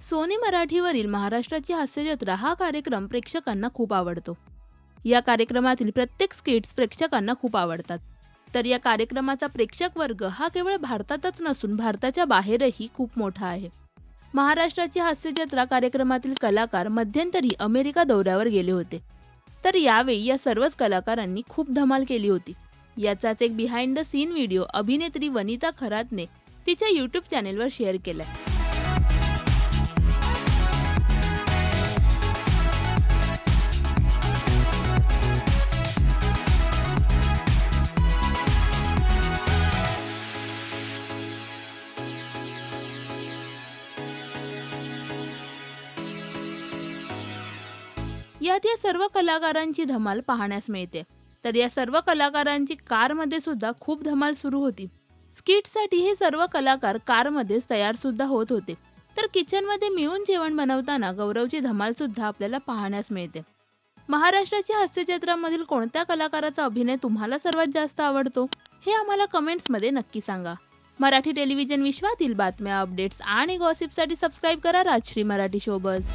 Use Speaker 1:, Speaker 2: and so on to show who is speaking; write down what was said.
Speaker 1: Sony मराठीवरील महाराष्ट्राची हास्यजत्रा हा कार्यक्रम प्रेक्षकांना खूप आवडतो. या कार्यक्रमातील प्रत्येक स्किट्स प्रेक्षकांना खूप आवडतात. तर या कार्यक्रमाचा प्रेक्षक वर्ग हा केवळ भारतातच नसून भारताच्या बाहेरही खूप मोठा आहे. महाराष्ट्राची हास्यजत्रा कार्यक्रमातील कलाकार मध्यंतरी अमेरिका दौऱ्यावर गेले होते. तर यावेळी या सर्वच कलाकारांनी खूप धमाल केली होती. याचाच एक बिहाइंड द सीन व्हिडिओ अभिनेत्री वनिता खरातने तिच्या यूट्यूब चॅनेलवर शेअर केलाय. यात या सर्व कलाकारांची धमाल पाहण्यास मिळते. तर या सर्व कलाकारांची कारमध्ये सुद्धा खूप धमाल सुरू होती. स्किटसाठी हे सर्व कलाकार कारमध्येच तयार सुद्धा होत होते. तर किचनमध्ये मिळून जेवण बनवताना गौरवची धमाल सुद्धा आपल्याला पाहण्यास मिळते. महाराष्ट्राच्या हास्यचित्रामधील कोणत्या कलाकाराचा अभिनय तुम्हाला सर्वात जास्त आवडतो? हे आम्हाला कमेंट्समध्ये नक्की सांगा. मराठी टेलिव्हिजन विश्वातील बातम्या अपडेट्स आणि गॉसिपसाठी सबस्क्राईब करा राजश्री मराठी शोबज